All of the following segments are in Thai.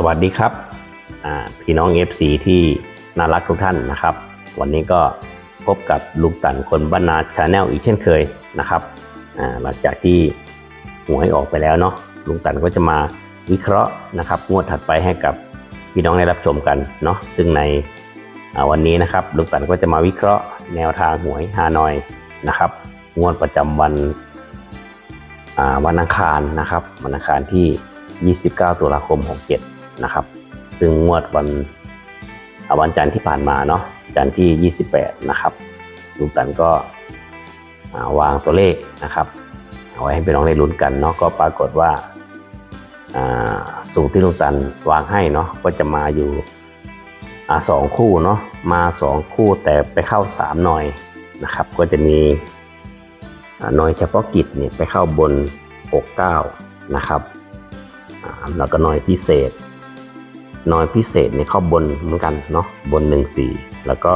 สวัสดีครับพี่น้อง FC ที่น่ารักทุกท่านนะครับ วันนี้ก็พบกับลุงตันคนบ้านนาชาแนลอีกเช่นเคยนะครับหลังจากที่หวยออกไปแล้วเนาะลุงตันก็จะมาวิเคราะห์นะครับงวดถัดไปให้กับพี่น้องได้รับชมกันเนาะซึ่งในวันนี้นะครับลุงตันก็จะมาวิเคราะห์แนวทางหวยฮานอยนะครับงวดประจำวันวันอังคารนะครับวันอังคารที่ 29 ตุลาคม 67 นะครับ ซึ่งงวดวันวันจันทร์ที่ผ่านมาเนาะจันทร์ที่ 28 นะครับลุงตันก็วางตัวเลขนะครับเอาไว้ให้พี่น้องได้ลุ้นกันเนาะก็ปรากฏว่าสูตรที่ลุงตันวางให้เนาะก็จะมาอยู่สองคู่เนาะมาสองคู่แต่ไปเข้าสามหน่อยนะครับ ก็จะมีหน่อยเฉพาะกิจเนี่ยไปเข้าบน 69 นะครับแล้วก็หน้อยพิเศษ น้อยพิเศษเนี่ยเข้าบนเหมือนกันเนาะบน 14 แล้วก็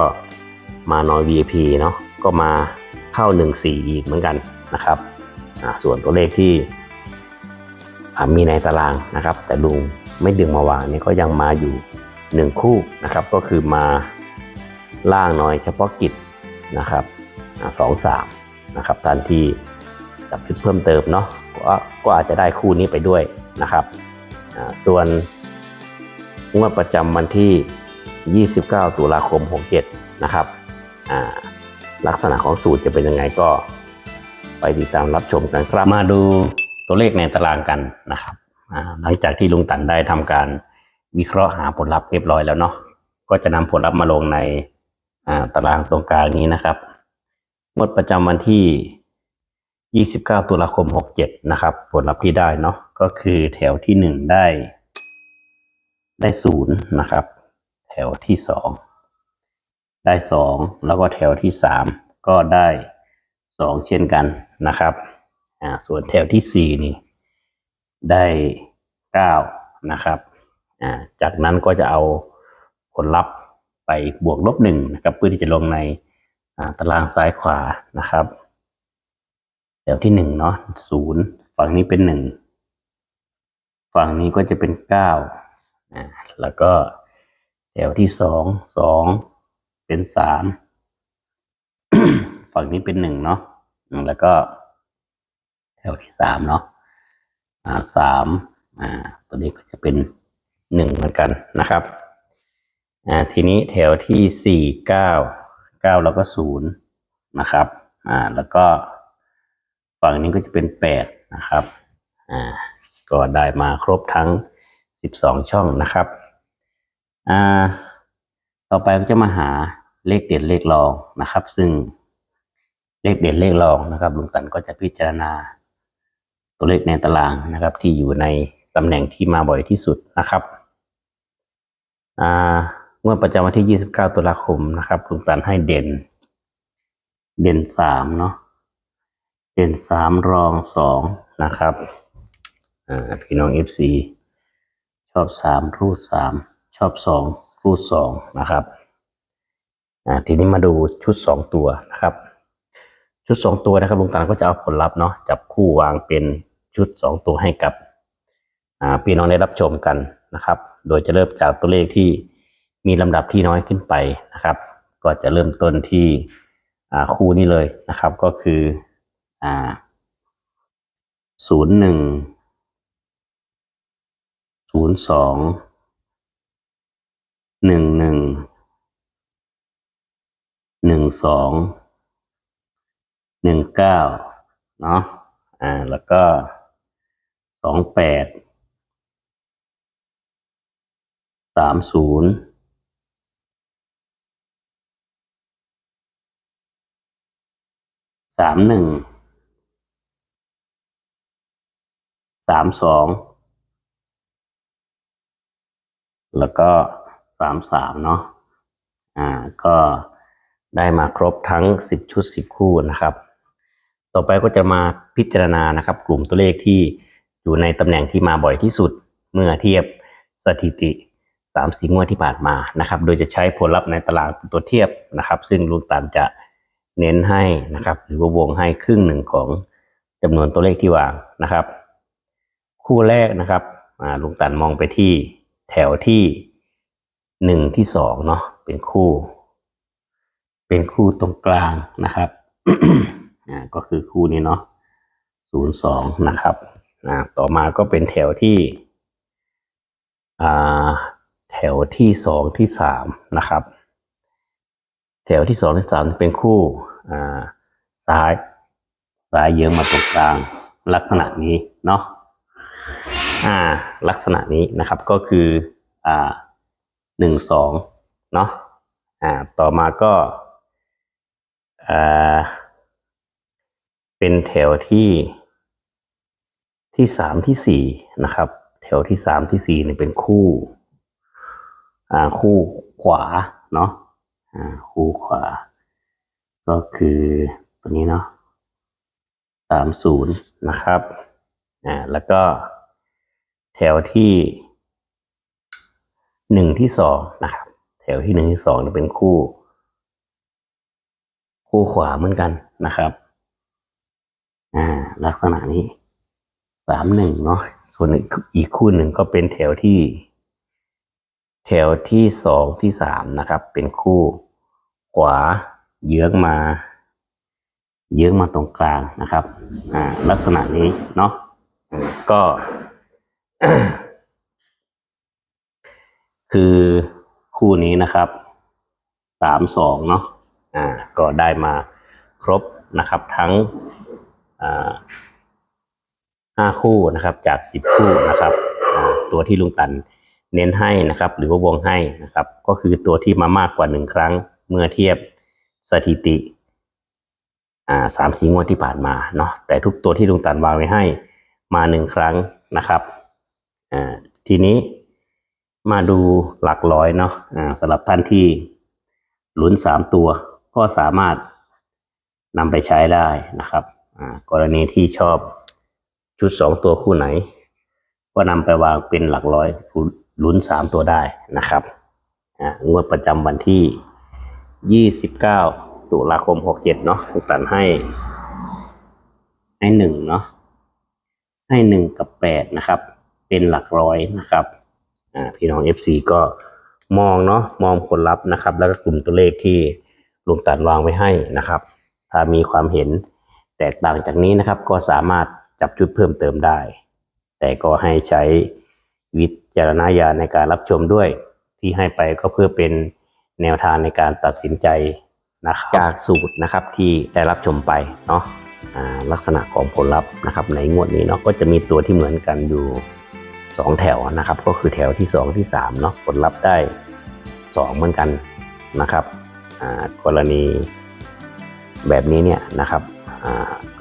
มาน้อย VIP เนาะก็มาเข้า 14 อีกเหมือนกันนะครับอ่าส่วนตัวเลขที่มีในตารางนะครับ แต่ลุงไม่ดึงมาวางเนี่ยก็ยังมาอยู่ 1 คู่นะครับ ก็คือมาล่างน้อยเฉพาะกิจนะครับสองสามนะครับท่านที่จับชุดเพิ่มเติมเนาะก็ก็อาจจะได้คู่นี้ไปด้วยนะครับอ่าส่วน งวดประจำวันที่ 29 ตุลาคม 67 นะครับลักษณะของสูตรจะเป็นยังไงก็ไปติดตามรับชมกันครับ มาดูตัวเลขในตารางกันนะครับหลังจากที่ลุงตันได้ทำการวิเคราะห์หาผลลัพธ์เรียบร้อยแล้วเนาะก็จะนำผลลัพธ์มาลงในตารางตรงกลางนี้นะครับงวดประจำวันที่ 29 ตุลาคม 67 นะครับ ผลลัพธ์ที่ได้เนาะก็คือแถวที่ 1 ได้ ได้0นย์นะครับ แถวที่2ได้2แล้วก็แถวที่3ก็ได้2เช่นกันนะครับอ่าส่วนแถวที่4นี่ได้9นะครับอ่าจากนั้นก็จะเอาผลลัพธ์ไปบวกลบ1นะครับเพื่อที่จะลงในอ่าตารางซ้ายขวานะครับแถวที่หนึ่งเนาะศูนย์ฝั่งนี้เป็นหนึ่งฝั่งนี้ก็จะเป็นเก้า อ่าแล้วก็แถวที่สองสองเป็นสามฝั่งนี้เป็นหนึ่งเนาะแล้วก็ แถวที่สามเนาะอ่าสามอ่าตัวนี้ก็จะเป็นหนึ่งเหมือนกันนะครับอ่าทีนี้แถวที่สี่เก้าเก้าแล้วก็ศูนย์นะครับอ่าแล้วก็ฝั่งนี้ก็จะเป็นแปดนะครับอ่าก็ได้มาครบทั้ง สิบสองช่องนะครับอ่าต่อไปก็จะมาหาเลขเด่นเลขรองนะครับ ซึ่งเลขเด่นเลขรองนะครับลุงตันก็จะพิจารณา ตัวเลขในตารางนะครับ ที่อยู่ในตำแหน่งที่มาบ่อยที่สุดนะครับอ่างวดประจำวันที่ 29 ตุลาคมนะครับลุงตันให้เด่น เด่นสามเนาะเด่นสามรองสองนะครับอ่าพี่น้อง FC ชอบสามรูดสามชอบสองรูดสองนะครับอ่าทีนี้มาดูชุดสองตัวนะครับ ชุดสองตัวนะครับลุงตันก็จะเอาผลลัพธ์เนาะจับคู่วางเป็นชุดสองตัวให้กับอ่าพี่น้องได้รับชมกันนะครับ โดยจะเริ่มจากตัวเลขที่มีลำดับที่น้อยขึ้นไปนะครับ ก็จะเริ่มต้นที่คู่นี้เลยนะครับ ก็คือศูนย์หนึ่ง ย์สองหนึ่งหนึ่งหนึ่งสองหนึ่งเก้าเนาะอ่าแล้วก็สองแปดสามศูนย์สามหนึ่งสามสอง แล้วก็สามสามเนาะอ่าก็ได้มาครบทั้งสิบชุดสิบคู่นะครับ ต่อไปก็จะมาพิจารณานะครับ กลุ่มตัวเลขที่อยู่ในตำแหน่งที่มาบ่อยที่สุดเมื่อเทียบสถิติสามสีงวดที่ผ่านมานะครับ โดยจะใช้ผลลัพธ์ในตารางเป็นตัวเทียบนะครับ ซึ่งลุงตันจะเน้นให้นะครับ หรือว่าวงให้ครึ่งหนึ่งของจำนวนตัวเลขที่วางนะครับ คู่แรกนะครับลุงตันมองไปที่ แถวที่หนึ่งที่สองเนาะเป็นคู่ เป็นคู่ตรงกลางนะครับอ่าก็คือคู่นี้เนาะศูนย์สองนะครับอ่าต่อมาก็เป็นแถวที่อ่าแถวที่สองที่สามนะครับ แถวที่สองที่สามเป็นคู่อ่าซ้ายซ้ายเยื้องมาตรงกลางลักษณะนี้เนาะ อ่า ลักษณะนี้นะครับก็คืออ่าหนึ่งสองเนาะอ่า ต่อมาก็อ่าเป็นแถวที่ที่สามที่สี่นะครับ แถวที่สามที่สี่เนี่ยเป็นคู่อ่าคู่ขวาเนาะอ่าคู่ขวา ก็คือตัวนี้เนาะสามศูนย์นะครับอ่าแล้วก็ ถวที่หนึ่งที่สองนะครับ แถวที่หนึ่งที่สองจะเป็นคู่ คู่ขวาเหมือนกันนะครับ อ่า ลักษณะนี้สามหนึ่งเนาะส่วนอีกคู่หนึ่งก็เป็นแถวที่ แถวที่สองที่สามนะครับ เป็นคู่ขวาเยื้องมา เยื้องมาตรงกลางนะครับ อ่า ลักษณะนี้เนาะก็ คือคู่นี้นะครับสามสองเนาะอ่า ก็ได้มาครบนะครับ ทั้งอ่าห้าคู่นะครับ จากสิบคู่นะครับตัวที่ลุงตันเน้นให้นะครับ หรือว่าวงให้นะครับ ก็คือตัวที่มามากกว่าหนึ่งครั้งเมื่อเทียบสถิติอ่าสามสี่งวดที่ผ่านมาเนาะแต่ทุกตัวที่ลุงตันวางไว้ให้มาหนึ่งครั้งนะครับ อ่าทีนี้มาดูหลักร้อยเนาะอ่าสำหรับท่านที่ลุ้นสามตัว ก็สามารถนำไปใช้ได้นะครับอ่ากรณีที่ชอบชุดสองตัวคู่ไหน ก็นำไปวางเป็นหลักร้อยลุ้นสามตัวได้นะครับอ่างวดประจำวันที่ยี่สิบเก้าตุลาคมหกเจ็ดเนาะตันให้ให้หนึ่งเนาะให้หนึ่งกับแปดนะครับ เป็นหลักร้อยนะครับพี่น้อง FC ก็มองเนาะมองผลลัพธ์นะครับ แล้วก็กลุ่มตัวเลขที่ลุงตันวางไว้ให้นะครับ ถ้ามีความเห็นแตกต่างจากนี้นะครับ ก็สามารถจับจุดเพิ่มเติมได้ แต่ก็ให้ใช้วิจารณญาณในการรับชมด้วยที่ให้ไปก็เพื่อเป็นแนวทางในการตัดสินใจนะครับจากสูตรนะครับที่ได้รับชมไปเนาะลักษณะของผลลัพธ์นะครับในงวดนี้เนาะก็จะมีตัวที่เหมือนกันอยู่ สองแถวนะครับ ก็คือแถวที่สองที่สามเนาะผลลัพธ์ได้สองเหมือนกันนะครับกรณีแบบนี้เนี่ยนะครับ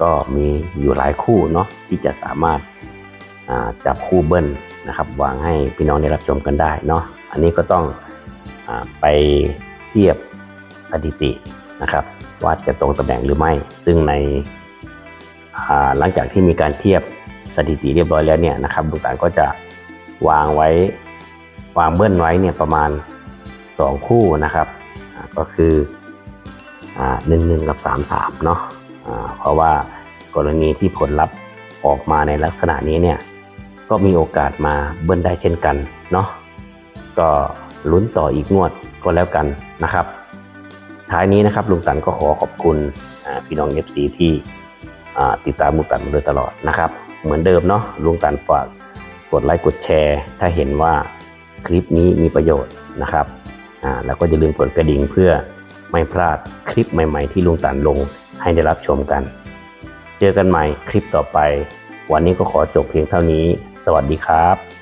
ก็มีอยู่หลายคู่เนาะที่จะสามารถาจับคู่เบิ้ลนะครับวางให้พี่น้องได้รับชมกันได้เนาะอันนี้ก็ต้องอไปเทียบสถิตินะครับว่าจะตรงตำแหน่งหรือไม่ ซึ่งในหลังจากที่มีการเทียบ สถิติเรียบร้อยแล้วเนี่ยนะครับลุงตาลก็จะวางไว้วางเบิ้ลไว้เนี่ยประมาณ 2 คู่นะครับ ก็คืออ่าหนึ่งหนึ่งกับสามสามเนาะเพราะว่ากรณีที่ผลลัพธ์ออกมาในลักษณะนี้เนี่ยก็มีโอกาสมาเบิ้ลได้เช่นกันเนาะก็ลุ้นต่ออีกงวดก็แล้วกันนะครับ ท้ายนี้นะครับลุงตันก็ขอขอบคุณพี่น้องเอฟซีที่ติดตามลุงตันมาโดยตลอดนะครับ เหมือนเดิมเนาะลุงตันฝากกดไลค์กดแชร์ ถ้าเห็นว่าคลิปนี้มีประโยชน์นะครับอ่าแล้วก็อย่าลืมกดกระดิ่งเพื่อไม่พลาดคลิปใหม่ๆ ที่ลุงตันลงให้ได้รับชมกัน เจอกันใหม่คลิปต่อไป วันนี้ก็ขอจบเพียงเท่านี้ สวัสดีครับ